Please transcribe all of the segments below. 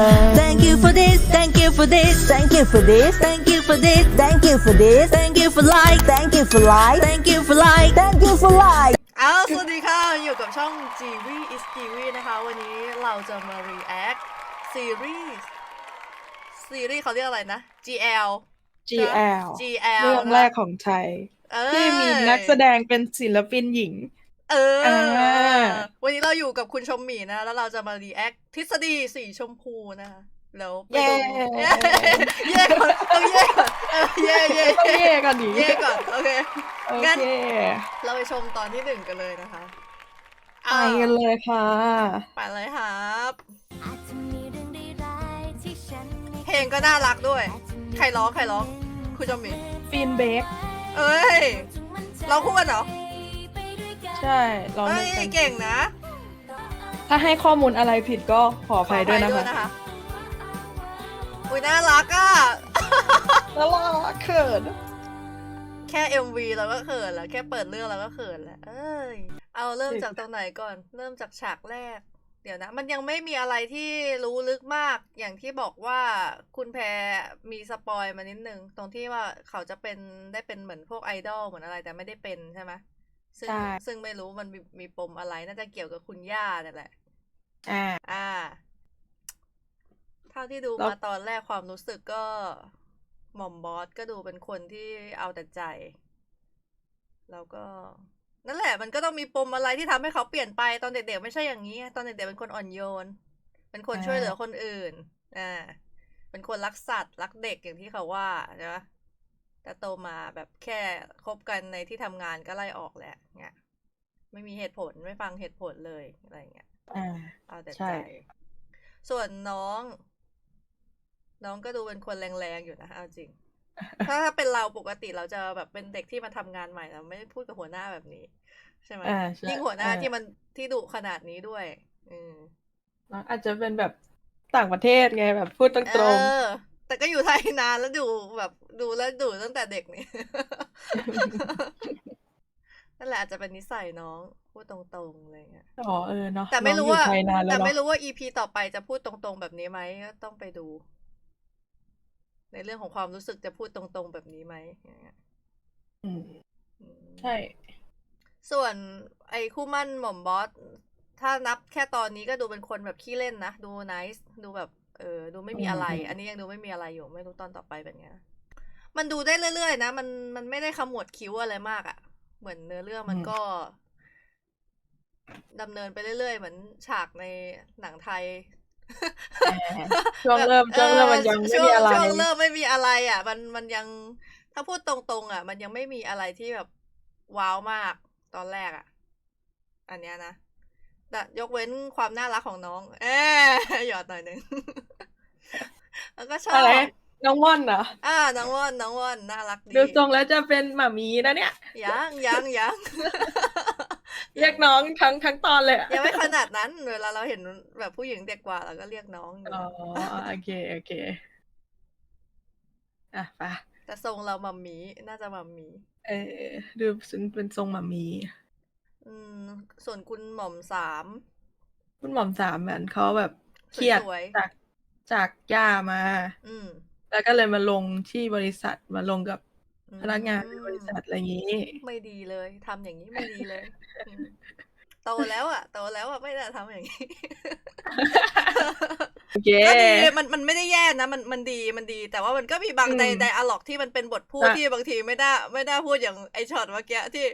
Thank you for this, thank you for this, thank you for this, thank you for this, thank you for this, thank you for like, thank you for like, thank you for like, thank you for like. เอาสวัสดีค่ะ อยู่กับช่อง g v is g v นะคะ วันนี้เราจะมา react ซีรีส์ ซีรีส์เขาเรียกอะไรนะ GL GL GL เรื่องแรกของไทย เอ้ยที่มีนักแสดงเป็นศิลปินหญิง เอออ่าวันนี้เราอยู่กับคุณชมหมีนะ แล้วเราจะมา react ทฤษฎีสีชมพูนะคะแล้วไปเย้ดูเย้ก่อนต้องเย้ก่อนเออเย้เย้ต้องเย้เย่กันดิเย้ก่อนโอเคโองั้นเคเราไปชมตอนที่หนึ่งกันเลยนะคะไปกันเลยค่ะไปเลยครับอาจจะมีเรื่องร้ายๆที่ฉันไม่เพลงก็น่ารักด้วย ใครร้องใครร้อง คุณจอมหมีฟินเบคเอ้ย เราคู่กันเหรอ ใช่ร้องเอ้ด้วยยกันเก่งนะถ้าให้ข้อมูลอะไรผิดก็ขออภัยด้วยนะขออภัคะอุ้ยน่ารักอะแล้วล่ะเขิน แค่ MV เราก็เขินแล้ว แค่เปิดเรื่องเราก็เขินแล้ว เอ้ย เอาเริ่มจากตรงไหนก่อน เริ่มจากฉากแรก เดี๋ยวนะ มันยังไม่มีอะไรที่รู้ลึกมาก อย่างที่บอกว่าคุณแพรมีสปอยมานิดนึง ตรงที่ว่าเขาจะเป็นได้เป็นเหมือนพวกไอดอลเหมือนอะไรแต่ไม่ได้เป็นใช่ไหม ซึ่งใช่ ซึ่งไม่รู้มันมีมีปมอะไร น่าจะเกี่ยวกับคุณย่านั่นแหละ อ่า อ่า เท่าที่ดูแล้ว มาตอนแรกความรู้สึกก็ หม่อมบอสก็ดูเป็นคนที่เอาแต่ใจ แล้วก็ นั่นแหละ มันก็ต้องมีปมอะไรที่ทำให้เขาเปลี่ยนไปตอนเด็กๆไม่ใช่อย่างนี้ ตอนเด็กๆเป็นคนอ่อนโยน เป็นคนช่วยเหลือคนอื่น อ่า เป็นคนรักสัตว์รักเด็กอย่างที่เขาว่าใช่ไหม แต่โตมาแบบแค่คบกันในที่ทำงานก็ไล่ออกแหละเงี้ยไม่มีเหตุผลไม่ฟังเหตุผลเลยอะไรเงี้ยอ่าเอาแต่ใช่ใจ ส่วนน้อง น้องก็ดูเป็นคนแรงๆอยู่นะเอาจริง ถ้าถ้าเป็นเราปกติเราจะแบบเป็นเด็กที่มาทำงานใหม่เราไม่ได้พูดกับหัวหน้าแบบนี้ ใช่ไหมอ่าใช่ยิ่งหัวหน้าอ่าที่มันที่ดุขนาดนี้ด้วย อืมน้องอาจจะเป็นแบบต่างประเทศไงแบบพูดตเอรงอ แต่ก็อยู่ไทยนานแล้วดูแบบดูแล้วดูตั้งแต่เด็กนี่นั่นแหละอาจจะเป็นนิสัยน้องพูดตรงๆอะไรเงี้ยๆอ๋อเออเนาะแต่ไม่รู้น้องว่าอยู่ไทยนานแล้แต่วไม่เนาะรู้ว่าอีพีต่อไปจะพูดตรงๆแบบนี้ไหมก็ต้องไปดู ในเรื่องของความรู้สึกจะพูดตรงๆแบบนี้ไหมอย่างเงี้ยอืมอืมใช่ ส่วนไอ้คู่มั่นหม่อมบอสถ้านับแค่ตอนนี้ก็ดูเป็นคนแบบขี้เล่นนะ ดูไนส์ดูแบบ เออดูไม่มีอะไร อันนี้ยังดูไม่มีอะไรอยู่ ไม่รู้ตอนต่อไปเป็นไงนะมันดูได้เรื่อยๆนะมันมันไม่ได้ขมวดคิ้วอะไรมากอะ่ะ เหมือนเนื้อเรื่องมันก็ดำเนินไปเรื่อยๆ เหมือนฉากในหนังไทยช่วงเริ่มช่วงเริ่มมันยังไม่ช่วมีอะไรช่วงเริ่มไม่มีอะไร อะ มันมันยังถ้าพูดตรงๆ อะ มันยังไม่มีอะไรที่แบบว้าวมากตอนแรกอะ อันเนี้ยนะแต่ยกเว้นความน่ารักของน้อง เออหยอดหน่อยหนึ่ง แล้วก็ชอบอะไร น้องม่อนเหรอ อ่าน้องว่อนน้องว่อนน่ารักดีดูทรงแล้วจะเป็นหมามีนะเนี่ย ยังยังยัง เรียกน้องทั้งทั้งตอนเลยอะยังไม่ขนาดนั้น เวลาเราเห็นแบบผู้หญิงเด็กกว่าเราก็เรียกน้องอยู่อ๋อ โอเค โอเค อะไปแต่ทรงเรามัมหมีน่าจะมัมหมีเออ ดูเป็นทรงหมามี อืม ส่วนคุณหม่อมสาม คุณหม่อมสามเหมือนเขาแบบเครียดสวยๆ จาก จากย่ามา อืม แล้วก็เลยมาลงที่บริษัทมาลงกับอืมพนักงานในบริษัทอะไรอย่างนี้ ไม่ดีเลยทำอย่างนี้ไม่ดีเลยอืมโตแล้วอะโตแล้วอะไม่ได้ทำอย่างนี้โอเคก็ดีมันมันไม่ได้แย่นะ มันมันดีมันดี แต่ว่ามันก็มีบางอืมไดไดอะล็อกที่มันเป็นบทพูดอะที่บางทีไม่ได้ไม่ได้พูดอย่างไอช็อตเมื่อกี้ที่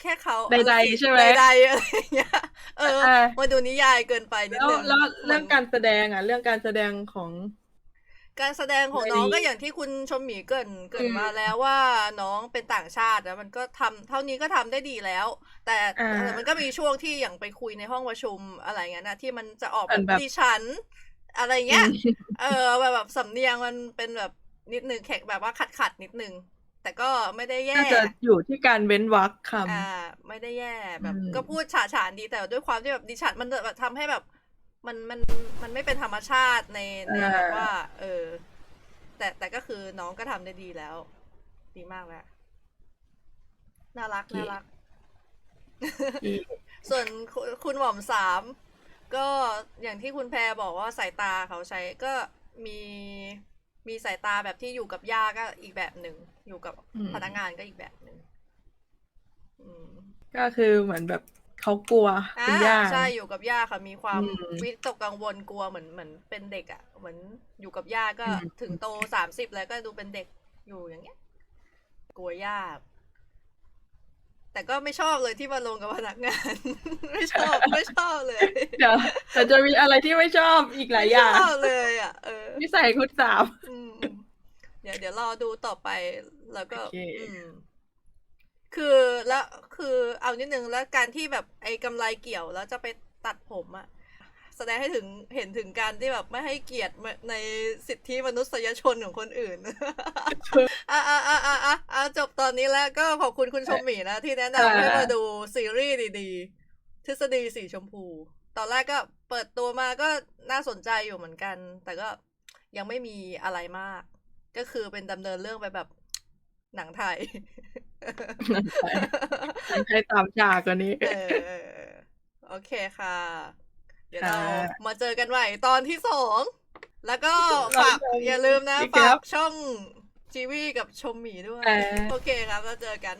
แค่เขาใดๆใช่ไหมใดๆอะไรอย่างเงี้ยเอออะมาดูนิยายเกินไปนิดแล้วนึงแล้วหมืเรื่ออนงการแสดงอะ เรื่องการแสดงของการแสดงของไม่น้องดีก็อย่างที่คุณชมหมีเกรินเกรินอืมมาแล้วว่าน้องเป็นต่างชาติแล้วมันก็ทำเท่านี้ก็ทำได้ดีแล้ว แต่อ่าแต่มันก็มีช่วงที่อย่างไปคุยในห้องประชุมอะไรเงี้ยนะที่มันจะออกเหมือนแบแบบบดิฉัน อะไรเงี้ยอืมเออแบบแบบสำเนียงมันเป็นแบบนิดนึงแขกแบบว่าขัดขัดๆนิดนึง แต่ก็ไม่ได้แย่น่าจะอยู่ที่การเว้นวรรคคอ่า ไม่ได้แย่แบบอืมก็พูดฉาฉานดีแต่ด้วยความที่แบบดิฉันมันแบบทำให้แบบ มันมันมันไม่เป็นธรรมชาติในในแบบว่า เออ แต่แต่ก็คือน้องก็ทำได้ดีแล้ว ดีมากแล้วน่ารักน่ารักำอีส่วนคุณคุณหม่อมสามก็อย่างที่คุณแพรบอกว่าสายตาเขาใช้ก็มี มีสายตาแบบที่อยู่กับย่าก็อีกแบบหนึ่ง อยู่กับอืมพนักงานก็อีกแบบหนึ่งอืมก็คือเหมือนแบบเขากลัวอ่าคุณย่าใช่อยู่กับย่าค่ะ มีความอืมวิตกกังวลกลัวเหมือนเหมือนเป็นเด็กอะ่ะเหมือนอยู่กับย่าก็อืมถึงโตสามสิบแล้วก็ดูเป็นเด็กอยู่อย่างเงี้ย กลัวย่า แต่ก็ไม่ชอบเลยที่มาลงกับพนักงาน ไม่ชอบไม่ชอบเลย เดี๋ยวแต่จะมีอะไรที่ไม่ชอบอีกหลายอย่างไม่ชอบเลยอะเออนิสัยคุณสามอืมอืมเดี๋ยวเดี๋ยวรอดูต่อไปแล้วก็โอเคอืมคือแล้วคือเอานิดนึงแล้วการที่แบบไอ้กำไรเกี่ยวแล้วจะไปตัดผมอะ แสดงให้ถึงเห็นถึงการที่แบบไม่ให้เกียรติในสิทธิมนุษยชนของคนอื่นอะอะอะอะอะอะจบตอนนี้แล้วก็ขอบคุณคุณชมหมีนะ ที่แนะนำให้มาดูซีรีส์ดีๆ ทฤษฎีสีชมพู ตอนแรกก็เปิดตัวมาก็น่าสนใจอยู่เหมือนกัน แต่ก็ยังไม่มีอะไรมาก ก็คือเป็นดำเนินเรื่องไปแบบหนังไทยให้ตามฉากกว่านี้เออเออเออโอเคค่ะ เดี๋ยวเราค่ะมาเจอกันใหม่ตอนที่สอง แล้วก็ฝากเราจะอย่าลืมนะอีกแล้ฝาวกช่องจีวีกับชมหมีด้วยเออโอเคครับแล้วเจอกัน